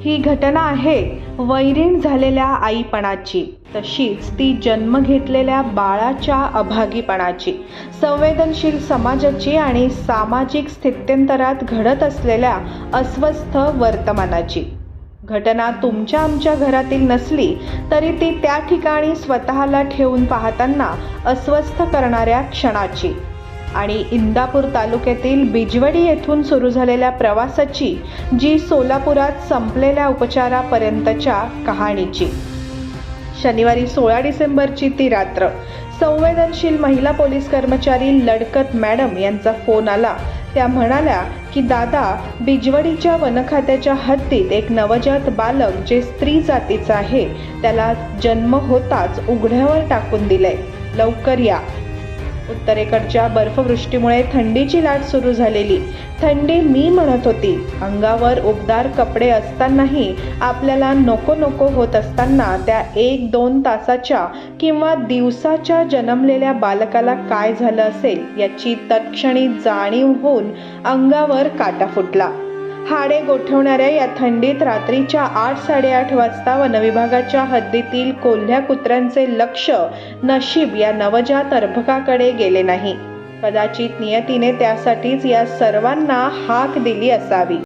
ही घटना आहे वैरीण झालेल्या आईपणाची. तशीच ती जन्म घेतलेल्या बाळाच्या अभागीपणाची. संवेदनशील समाजाची आणि सामाजिक स्थित्यंतरात घडत असलेल्या अस्वस्थ वर्तमानाची. घटना तुमच्या आमच्या घरातील नसली तरी ती त्या ठिकाणी स्वतःला ठेवून पाहताना अस्वस्थ करणाऱ्या क्षणाची. आणि इंदापूर तालुक्यातील बिजवडी येथून सुरू झालेल्या प्रवासाची जी सोलापुरात संपलेल्या उपचारापर्यंतच्या कहाणीची. शनिवारी सोळा डिसेंबरची ती रात्र संवेदनशील महिला पोलीस कर्मचारी लडकत मॅडम यांचा फोन आला. त्या म्हणाल्या की दादा बिजवडीच्या वनखात्याच्या हद्दीत एक नवजात बालक जे स्त्री जातीचं आहे त्याला जन्म होताच उघड्यावर टाकून दिलंय. लवकर या. उत्तरेकडच्या बर्फवृष्टीमुळे थंडीची लाट सुरू झालेली. थंडी मी म्हणत होती. अंगावर उबदार कपडे असतानाही आपल्याला नको नको होत असताना त्या एक दोन तासाच्या किंवा दिवसाच्या जन्मलेल्या बालकाला काय झालं असेल याची तत्क्षणी जाणीव होऊन अंगावर काटा फुटला. हाडे गोठवणाऱ्या या थंडीत रात्रीच्या आठ साडेआठ वाजता वनविभागाच्या हद्दीतील कोल्ह्या कुत्र्यांचे लक्ष नशीब या नवजात अर्भकाकडे गेले नाही. कदाचित नियतीने त्यासाठीच या सर्वांना हाक दिली असावी.